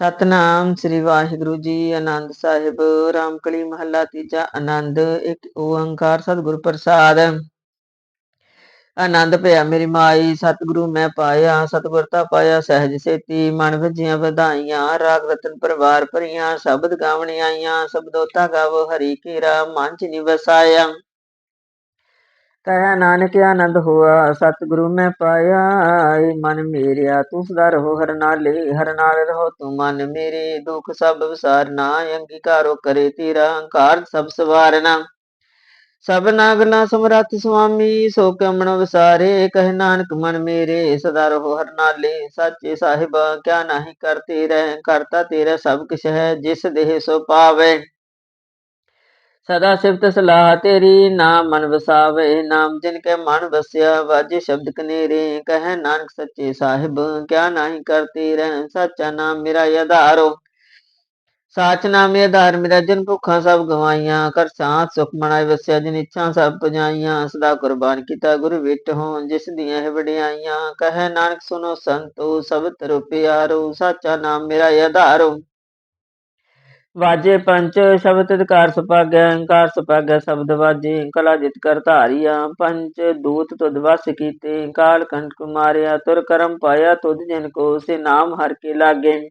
ਸਤਨਾਮ ਸ੍ਰੀ ਵਾਹਿਗੁਰੂ ਜੀ, ਆਨੰਦ ਸਾਹਿਬ। ਰਾਮਕਲੀ ਮਹੱਲਾ ਤੀਜਾ ਆਨੰਦ, ਇੱਕ ਓੰਕਾਰ ਸਤਿਗੁਰ ਪ੍ਰਸਾਦ। ਆਨੰਦ ਪਿਆ ਮੇਰੀ ਮਾਈ, ਸਤਿਗੁਰੂ ਮੈਂ ਪਾਇਆ, ਸਤਿਗੁਰਤਾ ਪਾਇਆ, ਸਹਿਜ ਸੇਤੀ, ਮਨ ਵਜੀਆਂ ਵਧਾਈਆਂ, ਰਾਗ ਰਤਨ ਪਰਵਾਰ ਭਰੀਆਂ, ਸ਼ਬਦ ਗਾਵਣ ਆਈਆਂ ਸਬਦੋਤਾ ਗਾਵੋ ਹਰੀ ਕੀਰਾ ਮਨ ਚ ਨਿਵਸਾਇਆ ਕਹਿ ਨਾਨਕ ਆਨੰਦ ਹੋਆ, ਸਤਿਗੁਰੂ ਮੈਂ ਪਾਇਆ, ਏ ਮਨ ਮੇਰਿਆ, ਤੂੰ ਸਦਾ ਰਹੋ ਹਰ ਨਾਲੇ, ਹਰ ਨਾਲ ਰਹੋ ਤੂੰ ਮਨ ਮੇਰੇ, ਦੁਖ ਸਭ ਵਿਸਾਰਨਾ ਅੰਗੀਕਾਰੋ ਕਰੇ ਤੇਰਾ ਅੰਕਾਰ ਸਭ ਸਵਾਰਨਾ ਸਭ ਨਾਗਨਾ ਸਮਰੱਥ ਸੁਆਮੀ, ਸੋ ਕਮਣ ਵਿਸਾਰੇ, ਕਹਿ ਨਾਨਕ ਮਨ ਮੇਰੇ, ਸਦਾ ਰਹੋ ਹਰ ਨਾਲੇ, ਸਾਚੇ ਸਾਹਿਬ, ਕਿਆ ਨਹੀਂ ਕਰਤੇ ਰਹਿ, ਕਰਤਾ ਤੇਰਾ ਸਭ ਕੁਛ ਹੈ, ਜਿਸ ਦੇਹ ਸੋ ਪਾਵੇ। ਸਦਾ ਸਿਫਤ ਸਲਾਹ ਤੇਰੀ, ਨਾਮ ਮਨ ਵਸਾਵੇ, ਨਾਮ ਜਿਨ ਕੇ ਮਨ ਵਸਿਆ, ਵਾਜੇ ਸ਼ਬਦ ਕਨੇਰੇ, ਕਹੈ ਨਾਨਕ ਸੱਚੇ ਸਾਹਿਬ, ਕਿਆ ਨਹੀਂ ਕਰਤੇ ਰਹਿ ਸਾਚਾ ਨਾਮ ਮੇਰਾ ਆਧਾਰੋ ਸਾਚ ਨਾਮੇ ਆਧਾਰ, ਮੇਰਾ ਜਨ ਭੁੱਖਾਂ ਸਭ ਗਵਾਈਆਂ, ਕਰ ਸਾਥ ਸੁਖ ਮਨਾਇ ਵਸਿਆ, ਜਿਨ ਇੱਛਾ ਸਭ ਪਜਾਈਆਂ, ਸਦਾ ਕੁਰਬਾਨ ਕੀਤਾ ਗੁਰ ਵਿਟ ਹੋ, ਜਿਸ ਦੀਆਂ ਹੈ ਵਡਿਆਈਆਂ, ਕਹੈ ਨਾਨਕ ਸੁਨੋ ਸੰਤੋ ਸਭ ਤਰੁ ਪਿਆਰੋ ਸਾਚਾ ਨਾਮ ਮੇਰਾ ਆਧਾਰੋ ਵਾਜੇ ਪੰਚ, ਸ਼ਬਦ ਅਧਿਕਾਰ ਸੁਪਾਗੈ ਅੰਕਾਰ ਸੁਪਾਗੈ ਸ਼ਬਦ ਵਾਜੇ, ਕਲਾ ਜਿਤ ਕਰ ਧਾਰੀਆ, ਪੰਚ ਦੂਤ ਤੁਧ ਵਸ ਕੀਤੇ, ਕਾਲ ਕੰਠ ਕੁਮਾਰਿਆ, ਤੁਰ ਕਰਮ ਪਾਇਆ ਤੁਧ ਜਿਨ ਕੋ, ਸੇ ਨਾਮ ਹਰ ਕੇ ਲਾਗੇ।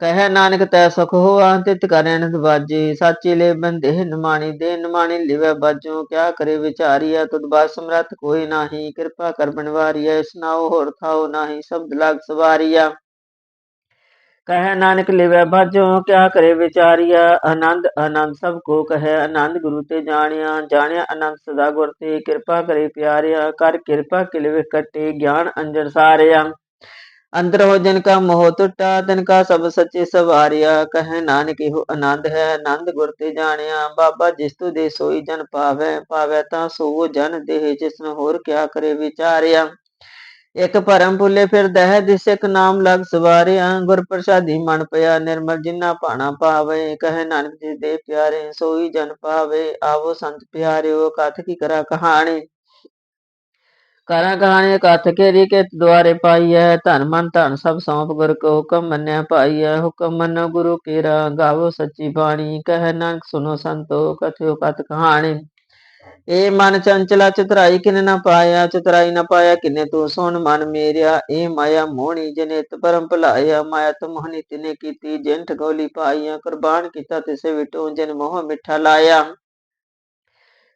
ਕਹਿ ਨਾਨਕ ਤੈ ਸੁਖ ਹੋਆ, ਤਿਤ ਕਰੈ ਵਾਜੇ, ਸਾਚੇ ਲੈ ਬੰਦੇ ਨਮਾਣੀ ਦੇ, ਨਮਾਣੀ ਲਿਵੈ ਬਾਜੋ, ਕਿਆ ਕਰੇ ਵਿਚਾਰੀਆ, ਤੁਧ ਬਾਦ ਸਮਰੱਥ ਕੋਈ ਨਾਹੀ, ਕਿਰਪਾ ਕਰ ਬਨਵਾਰੀਆ ਇਸਨਾਉ ਹੋਰ ਥਾਉ ਨਾਹੀ, ਸ਼ਬਦ ਲਾਗ ਸਵਾਰੀਆ। ਕਹਿ ਨਾਨਕ ਲਿਵੈ ਬਾਜੋ ਕਿਆ ਕਰੇ ਵਿਚਾਰੀਆ? ਆਨੰਦ ਆਨੰਦ ਸਭ ਕੋ ਕਹੈ। ਆਨੰਦ ਗੁਰੂ ਤੇ ਜਾਣਿਆ ਜਾਣਿਆ ਆਨੰਦ ਸਦਾ ਗੁਰ ਤੇ। ਕਿਰਪਾ ਕਰੇ ਪਿਆਰਿਆ, ਕਰ ਕਿਰਪਾ ਕਿਲਵੇ ਕਟੇ, ਗਿਆਨ ਅੰਜਨ ਸਾਰਿਆ। ਅੰਦਰ ਹੋ ਜਨ ਕਾ ਮੋਹ ਟੁੱਟਾ, ਤਨ ਕਾ ਸਭ ਸੱਚੇ ਸਵਾਰਿਆ। ਕਹੈ ਨਾਨਕ, ਇਹੋ ਆਨੰਦ ਹੈ। ਆਨੰਦ ਗੁਰ ਤੇ ਜਾਣਿਆ, ਬਾਬਾ ਜਿਸ ਤੂ ਦੇ ਸੋਈ ਜਨ ਪਾਵੈ ਪਾਵੈ ਤਾਂ ਸੋ ਜਨ ਦੇਹ ਜਿਸਨ ਹੋਰ ਕਿਆ ਕਰੇ ਵਿਚਾਰਿਆ। ਇਕ ਭਰਮ ਭੁੱਲੇ ਫਿਰ ਦਹਿ ਦਿਸ ਇਕ ਨਾਮ ਲਗ ਸਵਾਰਿਆ ਗੁਰ ਪ੍ਰਸਾਦੀ ਮਨ ਪਿਆ ਨਿਰਮਲ ਜਿਨਾ ਭਾਣਾ ਪਾਵੇ ਕਹੇ ਨਾਨਕ ਜੀ ਦੇ ਪਿਆਰੇ, ਸੋਈ ਜਨ ਪਾਵੇ ਆਵੋ ਸੰਤ ਪਿਆਰਿਓ, ਕਥ ਕੀ ਕਰਾ ਕਹਾਣੀ? ਕਰਾਂ ਕਹਾਣੀ ਕਥ ਕੇਰੀ ਕੇ ਦੁਆਰੇ ਪਾਈ ਹੈ ਧਨ ਮਨ ਧਨ ਸਭ ਸੌਂਪ ਗੁਰ ਕੋ ਹੁਕਮ ਮੰਨਿਆ ਹੈ ਹੁਕਮ ਮੰਨੋ ਗੁਰੂ ਕੇਰਾ, ਗਾਵੋ ਸੱਚੀ ਬਾਣੀ। ਕਹੈ ਨਾਨਕ ਸੁਨੋ ਸੰਤੋ, ਕਥਿਓ ਕਥ ਕਹਾਣੀ। ਏ ਮਨ ਚੰਚਲਾ ਚਤਰਾਈ ਕਿਨੇ ਨਾ ਪਾਇਆ, ਚਤਰਾਈ ਨਾ ਪਾਇਆ ਕਿਨੇ ਤੂੰ ਸੁਣ ਮਨ ਮੇਰਿਆ ਏ ਮਾਇਆ ਮੋਹਣੀ ਜਨੇ ਤ ਪਰਮ ਭਲਾਇਆ, ਮਾਇਆ ਤ ਮੋਹਣੀ ਤਿਨੇ ਕੀਤੀ, ਜਿਨ ਠਗੋਲੀ ਪਾਈਆ, ਕੁਰਬਾਨ ਕੀਤਾ ਤਿਸੇ ਵਿਟੋ ਜਨ ਮੋਹ ਮਿੱਠਾ ਲਾਇਆ।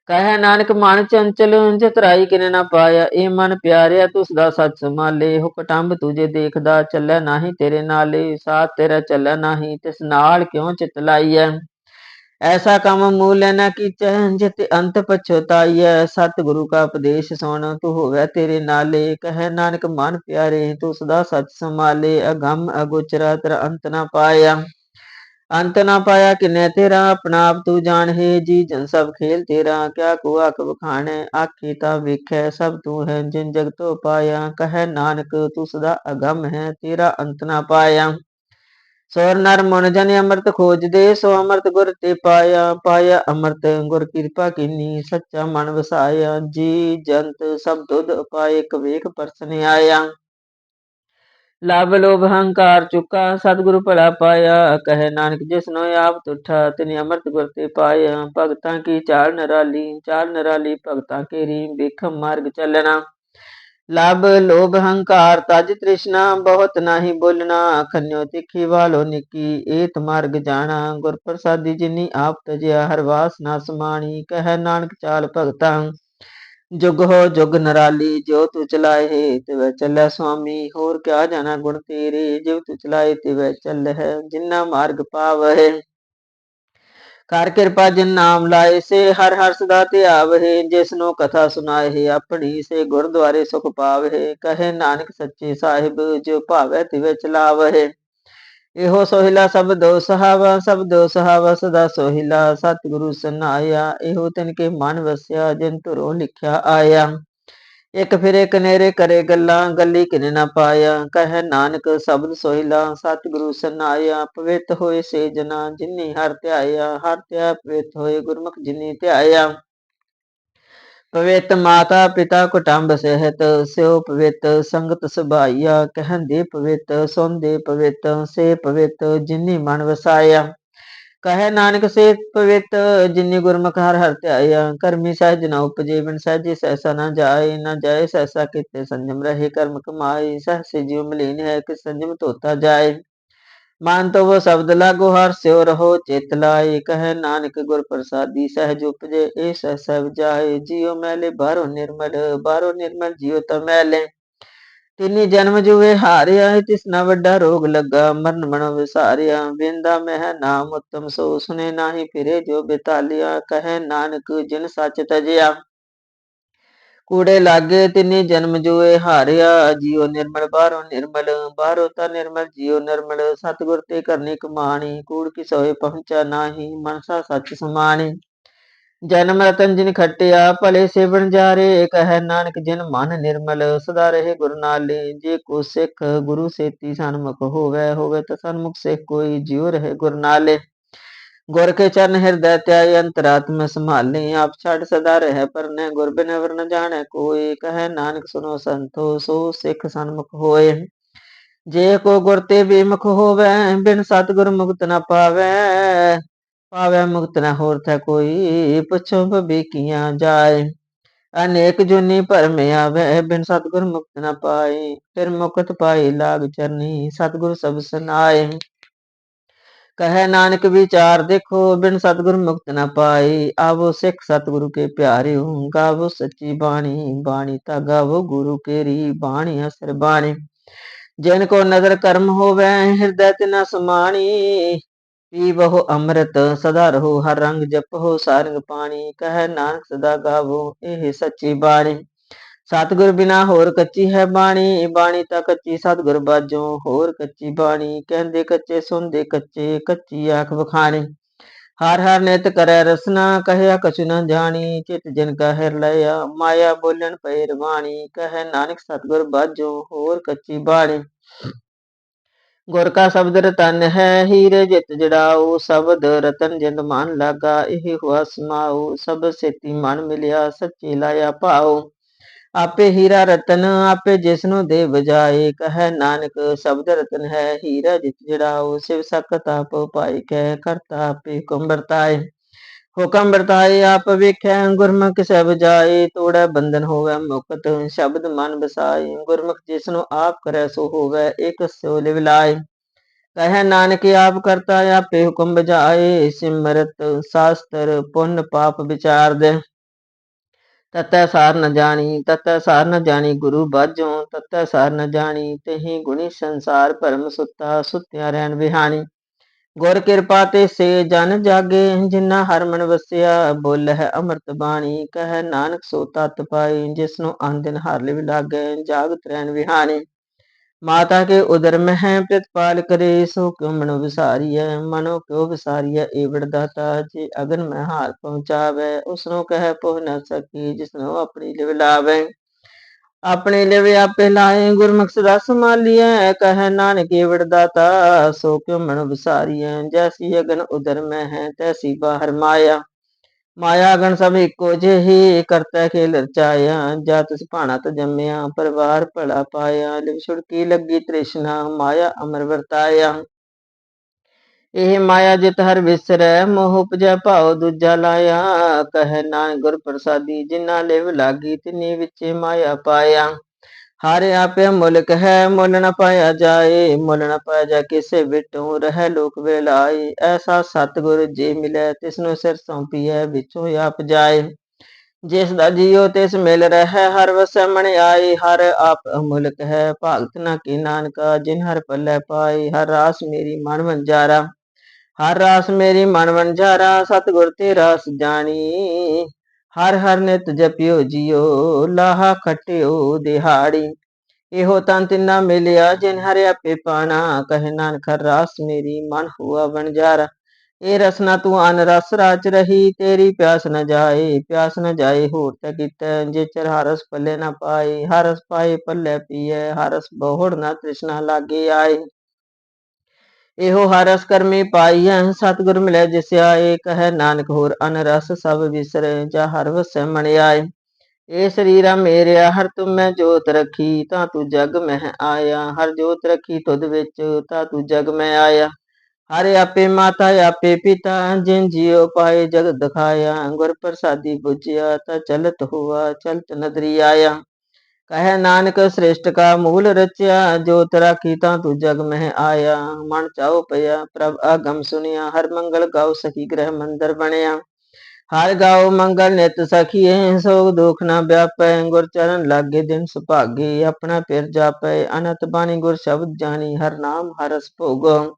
ਕਹਿ ਨਾਨਕ, ਮਨ ਚੰਚਲ, ਚਤਰਾਈ ਕਿਨੇ ਨਾ ਪਾਇਆ, ਇਹ ਮਨ ਪਿਆਰਿਆ, ਤੂੰ ਸਦਾ ਸੱਚ ਸਮਾਲੇ ਹੋ ਕਟੰਬ ਤੁਝੇ ਦੇਖਦਾ, ਚੱਲੈ ਨਾਹੀ ਤੇਰੇ ਨਾਲੇ, ਸਾਥ ਤੇਰਾ ਚੱਲੈ ਨਾਹੀ, ਤਿਸ ਨਾਲ ਕਿਉ ਚਿਤ ਲਾਈਐ? ਐਸਾ ਕੰਮ ਮੂਲ ਨਾ ਕੀਚੈ ਜਿਤ ਅੰਤ ਪਛਤਾਈਐ ਸਤਿਗੁਰੂ ਕਾ ਉਪਦੇਸ਼ ਸੁਣ, ਤੂੰ ਹੋਵੇ ਤੇਰੇ ਨਾਲੇ, ਕਹੈ ਨਾਨਕ ਮਨ ਪਿਆਰੇ, ਤੂੰ ਸਦਾ ਸੱਚ ਸੰਭਾਲੇ, ਅਗੰਮ ਅਗੋਚਰਾ ਤਰ ਅੰਤ ਨਾ ਪਾਇਆ। ਅੰਤ ਨਾ ਪਾਇਆ ਕਿਨੇ ਤੇਰਾ, ਆਪਣਾ ਆਪ ਤੂੰ ਜਾਣ ਹੈ ਜੀ ਜਨ ਸਭ ਖੇਲ ਤੇਰਾ, ਕਿਆ ਕੋ ਆਖ ਬਖਾਣੇ ਆਖੀ ਤਾਂ ਵੇਖੈ, ਸਭ ਤੂੰ ਹੈ ਜਿਨ ਜਗਤੋ ਪਾਇਆ। ਕਹੈ ਨਾਨਕ, ਤੂੰ ਸਦਾ ਅਗੰਮ ਹੈ, ਤੇਰਾ ਅੰਤ ਨਾ ਪਾਇਆ। ਸੋਰ ਨਰ ਮਨ ਜਨ ਅੰਮ੍ਰਿਤ ਖੋਜਦੇ, ਸੋ ਅੰਮ੍ਰਿਤ ਗੁਰ ਤੇ ਪਾਇਆ ਪਾਇਆ ਅੰਮ੍ਰਿਤ ਗੁਰ ਕਿਰਪਾ ਕੀਨੀ, ਸੱਚਾ ਮਨ ਵਸਾਇਆ, ਜੀ ਜੰਤ ਸਭ ਦੁੱਧ ਉਪਾਏ ਕਵੇਖ ਪਰਸਨ ਆਇਆ। ਲਬ ਲੋਭ ਹੰਕਾਰ ਚੁਕਾ, ਸਤਿਗੁਰੂ ਭਲਾ ਪਾਇਆ, ਕਹੇ ਨਾਨਕ ਜਿਸਨੋ ਆਪ ਤੁਠਾ, ਤਿਨ ਅੰਮ੍ਰਿਤ ਗੁਰ ਤੇ ਪਾਇਆ, ਭਗਤਾਂ ਕੀ ਚਾਲ ਨਰਾਲੀ ਚਾਲ ਨਰਾਲੀ ਭਗਤਾਂ ਕੇਰੀ ਵੇਖਮ ਮਾਰਗ ਚੱਲਣਾ। ਲਬ ਲੋਭ ਹੰਕਾਰ ਤਜ ਤ੍ਰਿਸ਼ਨਾ, ਬਹੁਤ ਨਾਹੀ ਬੋਲਣਾ, ਖੰਨਿਓ ਤਿੱਖੀ ਵਾਲੋ ਨਿੱਕੀ, ਏਤ ਮਾਰਗ ਜਾਣਾ, ਗੁਰ ਪ੍ਰਸਾਦੀ ਜਿਨੀ ਆਪ ਤਜਿਆ, ਹਰ ਵਾਸ ਨਾ ਸਮਾਣੀ, ਕਹਿ ਨਾਨਕ ਚਾਲ ਭਗਤਾਂ। ਜੁਗ ਹੋ ਜੁਗ ਨਰਾਲੀ ਜੋ ਤੂ ਚਲਾਏ ਹੈ ਤਿਵੈ ਚੱਲੈ ਸੁਆਮੀ, ਹੋਰ ਕਿਆ ਜਾਣਾ ਗੁਣ ਤੇਰੇ ਜਿਵ ਤੂ ਚਲਾਏ ਤਿਵੈ ਚੱਲੈ ਜਿਨਾ ਮਾਰਗ ਪਾਵਹਿ। ਕਰ ਕਿਰਪਾ ਜਿਨ ਨਾਮ ਲਾਏ, ਸੇ ਹਰ ਹਰ ਸਦਾ ਧਿਆਵਹਿ ਜਿਸ ਨੂੰ ਕਥਾ ਸੁਣਾਏ, ਆਪਣੀ ਸੇ ਗੁਰਦੁਆਰੇ ਸੁਖ ਪਾਵਹਿ ਕਹੇ ਨਾਨਕ ਸੱਚੇ ਸਾਹਿਬ, ਜੋ ਭਾਵੈ ਤਿਵੇ ਚਲਾਵਹਿ। ਇਹੋ ਸੋਹਿਲਾ ਸਭ ਦੋ ਸਹਾਵਾ ਸਭ ਦੋ ਸਹਾਵਾ ਸਦਾ ਸੋਹਿਲਾ ਸਤਿਗੁਰੂ ਸਨਾਇਆ ਇਹੋ ਤਿਨ ਕੇ ਮਨ ਵਸਿਆ, ਜਿਨ ਧੁਰੋ ਲਿਖਿਆ ਆਇਆ। ਇਕ ਫਿਰੇ ਕਨੇਰੇ ਕਰੇ ਗੱਲਾਂ, ਗੱਲੀ ਕਿਨੇ ਨਾ ਪਾਇਆ। ਕਹੈ ਨਾਨਕ, ਸ਼ਬਦ ਸੋਹਿਲਾ ਸਤਿਗੁਰੂ ਸਨਾਇਆ। ਪਵਿੱਤ ਹੋਏ ਸੇ ਜਨਾ, ਜਿਨੀ ਹਰ ਧਿਆਇਆ। ਹਰ ਧਿਆ ਪਵਿੱਤ ਹੋਏ, ਗੁਰਮੁਖ ਜਿਨੀ ਧਿਆਇਆ। ਪਵਿੱਤ ਮਾਤਾ, ਪਿਤਾ ਕੁਟੰਬ ਸਹਿਤ ਸਿਓ ਪਵਿੱਤ, ਸੰਗਤ ਸੁਭਾਈਆ ਕਹਿੰਦੇ ਪਵਿੱਤ, ਸੁਣਦੇ ਪਵਿੱਤ, ਸੇ ਪਵਿੱਤ, ਜਿਨੀ ਮਨ ਵਸਾਇਆ। ਕਹੈ ਨਾਨਕ ਸੇ ਪਵਿੱਤ, ਜਿਨੀ ਗੁਰਮੁਖ ਹਰ ਹਰ ਧਿਆਇਆ। ਕਰਮੀ ਸਹਿਜ ਨਾ ਉਪਜੇ ਬਿਨ ਸਹਿਜੇ ਸਹਿਸਾ ਨਾ ਜਾਏ। ਨਾ ਜਾਏ ਸਹਿਸਾ ਕਿਤੇ ਸੰਜਮ ਰਹੇ, ਕਰਮ ਕਮਾਏ। ਸਹਿਸੇ ਜਿਉ ਮਲੀਨ ਹੈ ਕਿ ਸੰਜਮ ਧੋਤਾ ਜਾਏ। ਮਨ ਤੋ ਵੋ ਸ਼ਬਦ ਲਾਗੋ, ਹਰ ਸਿਉ ਰਹੋ, ਚਿਤ ਲਾਏ। ਕਹੈ ਨਾਨਕ ਗੁਰ ਪ੍ਰਸਾਦੀ, ਸਹਿਜ ਉਪਜੇ, ਇਹ ਸਹਿ ਜਾਏ ਜਿਉ ਮੈਲੇ ਬਾਹਰੋਂ ਨਿਰਮਲ ਬਾਹਰੋਂ ਨਿਰਮਲ, ਜਿਉ ਤ ਮੈਲੇ। ਤਿਨੀ ਜਨਮ ਜੁਵੇ ਹਾਰਿਆ ਤਿਸ ਵੱਡਾ ਰੋਗ ਲੱਗਾ, ਮਰਨ ਮਨੋ ਵਿਸਾਰਿਆ। ਬਿੰਦਾ ਮਹਿ ਨਾਮ ਉਤਮ, ਸੋ ਸੁਨੇ ਨਾਹੀ ਫਿਰੇ ਜੋ ਬਿਤਾਲਿਆ। ਕਹੈ ਨਾਨਕ, ਜਿਨ ਸੱਚ ਤਜਿਆ। ਕੂੜੇ ਲਾਗੇ, ਤਿਨੀ ਜਨਮ ਜੁਏ ਹਾਰਿਆ। ਜਿਉ ਨਿਰਮਲ, ਬਾਹਰੋਂ ਨਿਰਮਲ, ਬਾਹਰੋਂ ਤਾਂ ਨਿਰਮਲ, ਜਿਉ ਨਿਰਮਲ। ਸਤਿਗੁਰ ਤੇ ਕਰਨੀ ਕਮਾਣੀ, ਕੂੜ ਕੀ ਸੋਏ ਪਹੁੰਚਾ ਨਾਹੀ, ਮਨਸਾ ਸੱਚ ਸਮਾਣੀ। ਜਨਮ ਰਤਨ ਜਿਨ ਖਟਿਆ, ਭਲੇ ਸੇਵਨ ਜਾਰੇ, ਕਹਿ ਨਾਨਕ ਜਿਨ ਮਨ ਨਿਰਮਲ, ਸਦਾ ਰਹੇ ਗੁਰ ਨਾਲੇ, ਜੇ ਕੋ ਸਿੱਖ ਗੁਰੂ ਸੇਤੀ ਸਨਮੁਖ ਹੋਵੇ ਹੋਵੇ ਤਾਂ ਸਨਮੁਖ ਸਿੱਖ ਕੋਈ, ਜਿਉ ਰਹੇ ਗੁਰ ਨਾਲੇ। ਗੁਰ ਕੇ ਚਰਨ ਹਿਰਦੈ ਧਿਆਇ ਅੰਤਰਾਤਮ ਸੰਭਾਲੇ, ਆਪ ਛੱਡ ਸਦਾ ਰਹਿ ਪਰਨੇ ਗੁਰ ਬਿਨ ਵਰ ਨ ਜਾਣੈ ਕੋਈ, ਕਹੈ ਨਾਨਕ ਸੁਨੋ ਸੰਤੋ, ਸੋ ਸਿੱਖ ਸਨਮੁਖ ਹੋਏ। ਜੇ ਕੋ ਗੁਰ ਤੇ ਬੇਮੁਖ ਹੋਵੇ, ਬਿਨ ਸਤਿਗੁਰ ਮੁਕਤ ਨ ਪਾਵੇ ਪਾਵੇ ਮੁਕਤ ਨ ਹੋਰ ਥੈ ਕੋਈ, ਪੁੱਛੋ ਬਬੀਕੀਆਂ ਜਾਏ। ਅਨੇਕ ਜੁਨੀ ਭਰਮ ਆਵੇ, ਬਿਨ ਸਤਿਗੁਰ ਮੁਕਤ ਨ ਪਾਏ। ਫਿਰ ਮੁਕਤ ਪਾਈ ਲਾਗ ਚਰਨੀ, ਸਤਿਗੁਰ ਸਭ ਸੁਨਾਏ। ਕਹੈ ਨਾਨਕ ਵਿਚਾਰ ਦੇਖੋ, ਬਿਨ ਸਤਿਗੁਰ ਮੁਕਤ ਨ ਪਾਈ ਆਵੋ ਸਿੱਖ ਸਤਿਗੁਰੂ ਕੇ ਪਿਆਰਿਓ, ਗਾਵੋ ਸੱਚੀ ਬਾਣੀ ਬਾਣੀ ਤਾਂ ਗਾਵੋ ਗੁਰੂ ਕੇਰੀ, ਬਾਣੀ ਅਸਰ ਬਾਣੀ। ਜਿਨ ਕੋ ਨਦਰ ਕਰਮ ਹੋਵੇ, ਹਿਰਦੈ ਤਿਨਾ ਸਮਾਣੀ ਪੀ ਬਹੁ ਅੰਮ੍ਰਿਤ, ਸਦਾ ਰਹੋ ਹਰ ਰੰਗ ਜਪੋ ਸਾਰੰਗ ਪਾਣੀ, ਕਹੈ ਨਾਨਕ ਸਦਾ ਗਾਵੋ, ਇਹ ਸੱਚੀ ਬਾਣੀ। ਸਤਿਗੁਰ ਬਿਨਾ ਹੋਰ ਕੱਚੀ ਹੈ ਬਾਣੀ ਬਾਣੀ ਤਾਂ ਕੱਚੀ ਸਤਿਗੁਰ ਬਾਝੋਂ, ਹੋਰ ਕੱਚੀ ਬਾਣੀ, ਕਹਿੰਦੇ ਕੱਚੇ, ਸੁਣਦੇ ਕੱਚੇ, ਕੱਚੀ ਆਖ ਵਖਾਣੀ। ਹਰ ਹਰ ਨਿਤ ਕਰੈ ਰਸਨਾ, ਕਹਿਆ ਕਛੁ ਨ ਜਾਣੀ, ਚਿਤ ਜਿਨ ਕਾ ਹਿਰ ਲਿਆ ਮਾਇਆ ਬੋਲਣ ਪਏ ਰਵਾਣੀ, ਕਹਿ ਨਾਨਕ ਸਤਿਗੁਰ ਬਾਝੋਂ, ਹੋਰ ਕੱਚੀ ਬਾਣੀ। ਗੁਰ ਕਾ ਸ਼ਬਦ ਰਤਨ ਹੈ ਹੀਰੇ ਜਿਤ ਜੜਾਓ, ਸ਼ਬਦ ਰਤਨ ਜਿੰਦ ਮਨ ਲਾਗਾ, ਇਹ ਹੁਆ ਸਮਾਉ ਸਭ ਸੇਤੀ ਮਨ ਮਿਲਿਆ, ਸੱਚੀ ਲਾਇਆ ਭਾਉ ਆਪੇ ਹੀਰਾ ਰਤਨ, ਆਪੇ ਜਿਸ ਨੂੰ ਦੇ ਬਜਾਏ ਕਹੈ ਨਾਨਕ, ਸ਼ਬਦ ਰਤਨ ਹੈ ਹੀਰਾ ਜਿਤ ਜੜਾਓ, ਸਿਵ ਸਕਤ ਆਪ ਪਾਈ ਕਹਿ ਕਰਤਾ ਆਪੇ ਕੁੰਬਰਤਾਏ ਹੁਕਮ ਵਰਤਾਏ, ਆਪ ਵੇਖੈ, ਗੁਰਮੁਖ ਸਭ ਜਾਏ, ਤੋੜੈ ਬੰਧਨ ਹੋਵੇ, ਮੁਕਤ ਸ਼ਬਦ ਮਨ ਬਸਾਏ ਗੁਰਮੁਖ ਜਿਸ ਨੂੰ ਆਪ ਕਰੈ, ਸੋ ਹੋਵੇ, ਇਕ ਸੋ ਲਿਵ ਕਹੈ ਨਾਨਕ, ਆਪ ਕਰਤਾ, ਆਪੇ ਹੁਕਮ ਬਜਾਏ ਸਿਮਰਤ, ਸਾਸਤਰ, ਪੁੰਨ ਪਾਪ ਵਿਚਾਰ ਦੇ ਤਤੈ ਸਾਰ ਨ ਜਾਣੀ, ਤਤੈ ਸਾਰ ਨ ਜਾਣੀ, ਗੁਰੂ ਬਾਝੋਂ, ਤਤੈ ਸਾਰ ਨ ਜਾਣੀ, ਤਹੀਂ ਗੁਣੀ ਸੰਸਾਰ ਭਰਮ ਸੁੱਤਾ, ਸੁੱਤਿਆ ਰਹਿਣ ਵਿਹਾਣੀ। ਗੁਰ ਕਿਰਪਾ ਤੇ ਸੇ ਜਨ ਜਾਗੇ ਜਿਨਾ ਹਰ ਮਨ ਵਸਿਆ, ਬੋਲ ਹੈ ਅੰਮ੍ਰਿਤ ਬਾਣੀ, ਕਹੈ ਨਾਨਕ ਸੋ ਤਤ ਪਾਈ ਜਿਸ ਨੂੰ ਆਂਦਨ ਹਰ ਲਿਵ ਲਾਗੇ, ਜਾਗਤ ਰਹਿਣ ਵਿਹਾਣੀ। ਮਾਤਾ ਕੇ ਉਦਰ ਮਹਿ ਪ੍ਰਤਪਾਲ ਕਰੇ, ਸੋ ਕਿਉ ਮਨੋ ਵਿਸਾਰੀਐ, ਮਨੋ ਕਿਉ ਵਿਸਾਰੀਐ ਏਵੜ ਦਾਤਾ ਜੇ ਅਗਨ ਮੈਂ ਹਾਰ ਪਹੁੰਚਾਵੇ ਉਸ ਨੂੰ ਕਹੈ ਪਹੁ ਨ ਸਕੀ ਜਿਸ ਨੂੰ ਆਪਣੀ ਲਿਵ ਲਾਵੇ। ਆਪਣੇ ਲਿਵੇ ਆਪੇ ਲਾਏ ਗੁਰਮੁਖ ਸਦਾ ਸੰਭਾਲੀਐ, ਕਹੈ ਨਾਨਕ ਏਵੜ ਦਾਤਾ ਸੋ ਕਿਉ ਮਨੋ ਵਿਸਾਰੀਐ, ਜੈਸੀ ਅਗਨ ਉਦਰ ਮੈਂ ਹੈ, ਤੈਸੀ ਬਾਹਰ ਮਾਇਆ। ਮਾਇਆ ਅਗਨ ਸਭ ਇੱਕੋ ਜਿਹੀ, ਕਰਤਾ ਖੇਲ ਰਚਾਇਆ, ਜਾ ਤਿਸ ਭਾਣਾ ਤ ਜੰਮਿਆ, ਪਰਿਵਾਰ ਭਲਾ ਪਾਇਆ, ਲਿਵ ਛੁੜਕੀ ਲੱਗੀ ਤ੍ਰਿਸ਼ਨਾ, ਮਾਇਆ ਅਮਰ ਵਰਤਾਇਆ। ਇਹ ਮਾਇਆ ਜਿਤ ਹਰ ਵਿਸਰੈ, ਮੋਹ ਉਪਜੈ ਭਾਉ ਦੂਜਾ ਲਾਇਆ। ਕਹੈ ਨਾਨਕ ਗੁਰ ਪ੍ਰਸਾਦੀ ਜਿਨਾ ਲਿਵ ਲਾਗੀ ਤਿਨੀ ਵਿੱਚੇ ਮਾਇਆ ਪਾਇਆ। ਹਰ ਆਪੇ ਮੁਲਕ ਹੈ ਮੁੱਲ ਨ ਪਾਇਆ ਜਾਏ। ਮੁੱਲ ਨ ਪਾਇਆ ਜਾ ਕਿਸੇ ਵਿਟੋਂ ਰਹਿ ਲੋਕ ਵੇਲਾਏ। ਐਸਾ ਸਤਿਗੁਰ ਜੇ ਮਿਲੈ ਤਿਸ ਨੂੰ ਸਿਰ ਸੌਂਪੀਐ, ਵਿੱਚੋਂ ਆਪ ਜਾਏ। ਜਿਸ ਦਾ ਜੀਉ ਤਿਸ ਮਿਲ ਰਹਿ, ਹਰ ਵਸੈ ਮਣ ਆਏ। ਹਰ ਆਪ ਮੁਲਕ ਹੈ ਭਗਤ ਨਾ ਕੀ ਨਾਨਕਾ, ਜਿਨ ਹਰ ਪੱਲੇ ਪਾਏ। ਹਰ ਰਾਸ ਮੇਰੀ ਮਨ ਵੰਜਾਰਾ। ਹਰ ਰਾਸ ਮੇਰੀ ਮਨ ਵੰਜਾਰਾ ਸਤਿਗੁਰ ਤੇ ਰਾਸ ਜਾਣੀ ਹਰ ਹਰ ਨਿਤ ਜਪਿਓ ਜਿਓ, ਲਾਹਾ ਖਟਿਓ ਦਿਹਾੜੀ। ਇਹੋ ਤਾਂ ਤਿੰਨਾ ਮਿਲਿਆ, ਜਿਨ ਹਰਿ ਆਪੇ ਪਾਣਾ। ਕਹਿ ਨਾਨਕ ਹਰ ਰਾਸ ਮੇਰੀ ਮਨ ਹੁਆ ਵਣਜਾਰਾ ਇਹ ਰਸਨਾ ਤੂੰ ਅਨ ਰਸ ਰਾਚ ਰਹੀ, ਤੇਰੀ ਪਿਆਸ ਨ ਜਾਏ, ਪਿਆਸ ਨ ਜਾਏ, ਹੋਰ ਤਾਂ ਕੀਤਾ, ਜੇ ਚਰ ਹਰਸ ਪੱਲੇ ਨਾ ਪਾਏ। ਹਰਸ ਪਾਏ, ਪੱਲੇ ਪੀਐ ਹਰਸ ਬਹੁੜ ਨਾ ਤ੍ਰਿਸ਼ਨਾ ਲਾਗੇ ਆਏ। ਇਹੋ ਹਰਸ ਕਰਮੀ ਪਾਈ ਪਾਈਐ, ਸਤਿਗੁਰ ਮਿਲੇ ਜਿਸਿਆ ਆਏ ਕਹੈ ਨਾਨਕ ਹੋਰ ਅਨ ਰਸ ਸਭ ਵਿਸਰੇ, ਜਾ ਹਰ ਵਸੈ ਮਣ ਏ ਸਰੀਰਾ ਮੇਰਿਆ, ਹਰ ਤੁਮ ਮੈਂ ਜੋਤ ਰੱਖੀ, ਤਾਂ ਤੂੰ ਜਗ ਮਹਿ ਆਇਆ। ਹਰ ਜੋਤ ਰੱਖੀ ਤੁਧ ਵਿੱਚ, ਤਾਂ ਤੂੰ ਜਗ ਮੈਂ ਆਇਆ। ਹਰ ਆਪੇ ਮਾਤਾ, ਆਪੇ ਪਿਤਾ, ਜਿਨ ਜਿਉ ਪਾਏ ਜਗ ਦਿਖਾਇਆ। ਗੁਰ ਪ੍ਰਸਾਦੀ ਬੁਝਿਆ, ਤਾਂ ਚਲਤ ਹੁਆ, ਚਲਤ ਨਦਰੀ ਆਇਆ। ਕਹਿ ਨਾਨਕ ਸ੍ਰਿਸ਼ਟ ਕਾ ਮੂਲ ਰਚਿਆ ਜੋਤ ਰਾਖੀ ਤਾਂ ਤੂੰ ਜਗ ਮਹਿ ਆਇਆ। ਮਨ ਚਾਉ ਪਿਆ, ਪ੍ਰਭ ਆਗਮ ਸੁਨਿਆ, ਹਰ ਮੰਗਲ ਗਾਉ ਸਖੀ ਗ੍ਰਹਿ ਮੰਦਰ ਬਣਿਆ। ਹਰ ਗਾਉ ਮੰਗਲ ਨਿਤ ਸਖੀਏ ਸੋਗ ਦੁਖ ਨਾ ਵਿਆਪੈ। ਗੁਰ ਚਰਨ ਲਾਗੇ ਦਿਨ ਸੁਭਾਗੇ, ਆਪਣਾ ਪਿਰ ਜਾਪੈ। ਅਨੰਤ ਬਾਣੀ ਗੁਰ ਸ਼ਬਦ ਜਾਣੀ, ਹਰ ਨਾਮ ਹਰਸ ਭੋਗੋ।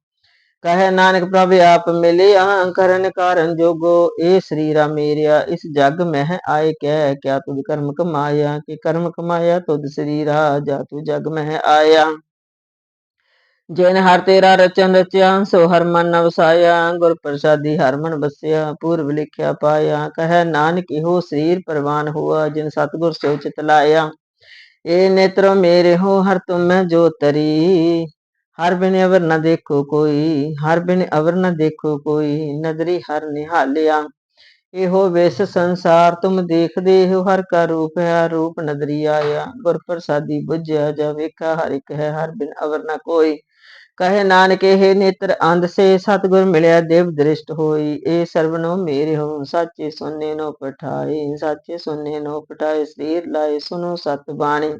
ਕਹੈ ਨਾਨਕ ਪ੍ਰਭ ਆਪ ਮਿਲਿਆ ਕਰਨ ਕਾਰਨ ਜੋਗੋ, ਏ ਸਰੀਰਾ ਮੇਰਿਆ, ਇਸ ਜਗ ਮਹਿ ਆਏ ਕਹਿ, ਕਿਆ ਤੁਧ ਕਰਮ ਕਮਾਇਆ, ਕਿ ਕਰਮ ਕਮਾਇਆ ਤੁਧ ਸਰੀਰਾ ਜਾ ਤੂੰ ਜਗ ਮਹਿ ਆਇਆ। ਜਿਨ ਹਰ ਤੇਰਾ ਰਚਨ ਰਚਿਆ, ਸੋ ਹਰ ਮਨ ਨ ਵਸਾਇਆ ਗੁਰ ਪ੍ਰਸਾਦੀ ਹਰ ਮਨ ਬਸਿਆ ਪੂਰਬ ਲਿਖਿਆ ਪਾਇਆ, ਕਹੈ ਨਾਨਕ ਇਹੋ ਸਰੀਰ ਪ੍ਰਵਾਨ ਹੋਆ, ਜਿਨ ਸਤਗੁਰ ਸਿਉ ਚਿਤ ਲਾਇਆ। ਏ ਨੇਤਰੋ ਮੇਰੇ ਹੋ, ਹਰ ਤੁਮ ਮੈਂ ਜੋ ਤਰੀ। ਹਰ ਬਿਨ ਅਵਰ ਨਾ ਦੇਖੋ ਕੋਈ, ਹਰ ਬਿਨ ਅਵਰ ਨਾ ਦੇਖੋ ਕੋਈ, ਨਦਰੀ ਹਰ ਨਿਹਾਲਿਆ। ਇਹੋ ਵਿਸ ਸੰਸਾਰ ਤੁਮ ਦੇਖਦੇ ਹੋ, ਹਰ ਕਾ ਰੂਪ ਹੈ ਰੂਪ ਨਦਰੀ ਆਇਆ। ਗੁਰ ਪ੍ਰਸਾਦੀ ਬੁਝਿਆ ਜਾ ਵੇਖਾ, ਹਰ ਇੱਕ ਹੈ, ਹਰ ਬਿਨ ਅਵਰ ਨਾ ਕੋਈ। ਕਹੇ ਨਾਨਕ, ਇਹ ਨੇਤਰ ਅੰਧ ਸੇ, ਸਤਗੁਰ ਮਿਲਿਆ ਦੇਵ ਦ੍ਰਿਸ਼ਟ ਹੋਈ। ਏ ਸਰਵਨੋ ਮੇਰੇ ਹੋ ਸਾਚੇ ਸੋਨੇ ਨੋ ਪਠਾਏ। ਸਾਚੇ ਸੋਨੇ ਨੋ ਪਠਾਏ, ਸਰੀਰ ਲਾਏ ਸੁਨੋ ਸਤ ਬਾਣੀ।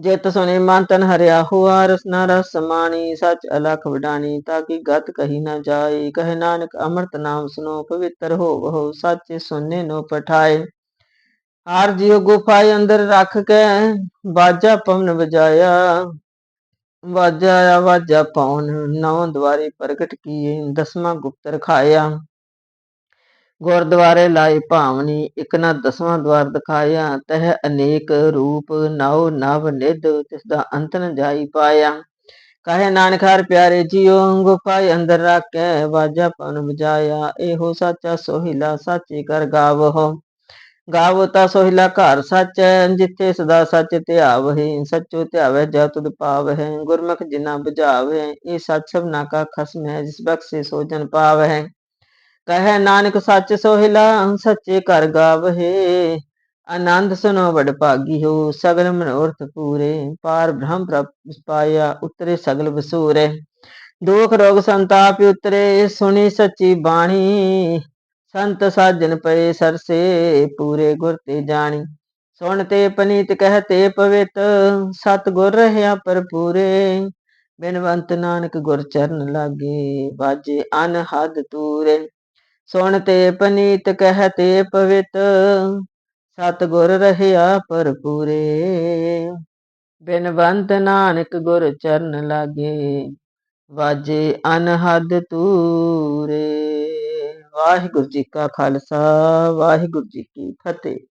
ਜਿਤ ਸੁਨੇ ਮਨ ਤਨ ਹਰਿਆ ਹੁਆ ਰਸਨਾ ਰਸ ਸਮਾਣੀ ਸਚ ਅਲਖ ਵਡਾਣੀ ਤਾਂ ਕਿ ਗਤ ਕਹੀ ਨਾ ਜਾਏ, ਕਹੇ ਨਾਨਕ ਅੰਮ੍ਰਿਤ ਨਾਮ ਸੁਨੋ ਪਵਿੱਤਰ ਹੋ ਹੋ ਸਾਚੇ ਸੁਨੇ ਨੋ ਪਠਾਏ। ਹਰ ਜਿਉ ਗੁਫਾਏ ਅੰਦਰ ਰੱਖ ਕੇ ਬਾਜਾ ਪਵਨ ਵਜਾਇਆ। ਵਾਜਾ ਆਇਆ, ਵਾਜਾ ਪੌਣ ਨੌ ਦੁਆਰੇ ਪ੍ਰਗਟ ਕੀਏ, ਦਸਵਾਂ ਗੁਪਤ ਰਖਾਇਆ ਗੁਰਦੁਆਰੇ ਲਾਏ ਭਾਵਨੀ ਇਕ ਨਾ ਦਸਵਾਂ ਦਵਾਰ ਦਿਖਾਇਆ, ਤਹ ਅਨੇਕ ਰੂਪ ਨਉ ਨਵ ਨਿਧ, ਤਿਸ ਦਾ ਅੰਤ ਨ ਜਾਈ ਪਾਇਆ। ਕਹੇ ਨਾਨਕ ਹਰ ਪਿਆਰੇ ਜੀਓ ਗੁਫਾਏ ਅੰਦਰ ਰੱਖੈ, ਵਾਜਾ ਪਨ ਵਜਾਇਆ, ਇਹੋ ਸਾਚਾ ਸੋਹਿਲਾ ਸਾਚੇ ਕਰ ਗਾਵੋ ਗਾਵੋ ਤਾ ਸੋਹਿਲਾ ਘਰ ਸੱਚ, ਜਿੱਥੇ ਸਦਾ ਸੱਚ ਧਿਆਵਹਿ, ਸੱਚੋ ਧਿਆਵੈ ਜਾ ਤੁਧ ਪਾਵਹਿ, ਗੁਰਮੁਖ ਜਿਨਾ 부ਝਾਵਹਿ ਇਹ ਸੱਚ ਸਭਨਾ ਕਾ ਖਸਮ ਹੈ, ਜਿਸ ਬਖਸ਼ੇ ਸੋ ਜਨ ਪਾਵਹਿ। ਕਹੈ ਨਾਨਕ ਸੱਚ ਸੋਹਿਲਾ ਸੱਚੇ ਕਰ ਗਾਵਹਿ। ਆਨੰਦ ਸੁਨੋ ਵਡ ਭਾਗੀ ਹੋ, ਸਗਲ ਮਨੋਰਥ ਪੂਰੇ। ਪਾਰ ਬ੍ਰਹਮ ਪ੍ਰਭ ਪਾਇਆ ਉਤਰੇ ਸਗਲ ਵਸੂਰੇ। ਦੁਖ ਰੋਗ ਸੰਤਾਪ ਉਤਰੇ, ਸੁਣੀ ਸੱਚੀ ਬਾਣੀ। ਸੰਤ ਸਾਜਨ ਪਏ ਸਰਸੇ, ਪੂਰੇ ਗੁਰ ਤੇ ਜਾਣੀ। ਸੁਣ ਤੇ ਪਨੀਤ ਕਹਤੇ ਪਵਿੱਤ, ਸਤ ਗੁਰ ਰਹਿਆ ਪਰਪੂਰੇ ਬਿਨਵੰਤ ਨਾਨਕ ਗੁਰ ਚਰਨ ਲਾਗੇ ਬਾਜੇ ਅਨਹਦ ਤੂਰੇ। ਸੁਣ ਤੇ ਪਨੀਤ ਕਹਤੇ ਪਵਿੱਤ ਸਤ ਗੁਰ ਰਹਿਆ ਪਰਪੂਰੇ ਬਿਨਵੰਤ ਨਾਨਕ ਗੁਰ ਚਰਨ ਲਾਗੇ, ਵਾਜੇ ਅਨਹਦ ਤੂਰੇ। ਵਾਹਿਗੁਰੂ ਜੀ ਕਾ ਖਾਲਸਾ, ਵਾਹਿਗੁਰੂ ਜੀ ਕੀ ਫਤਿਹ।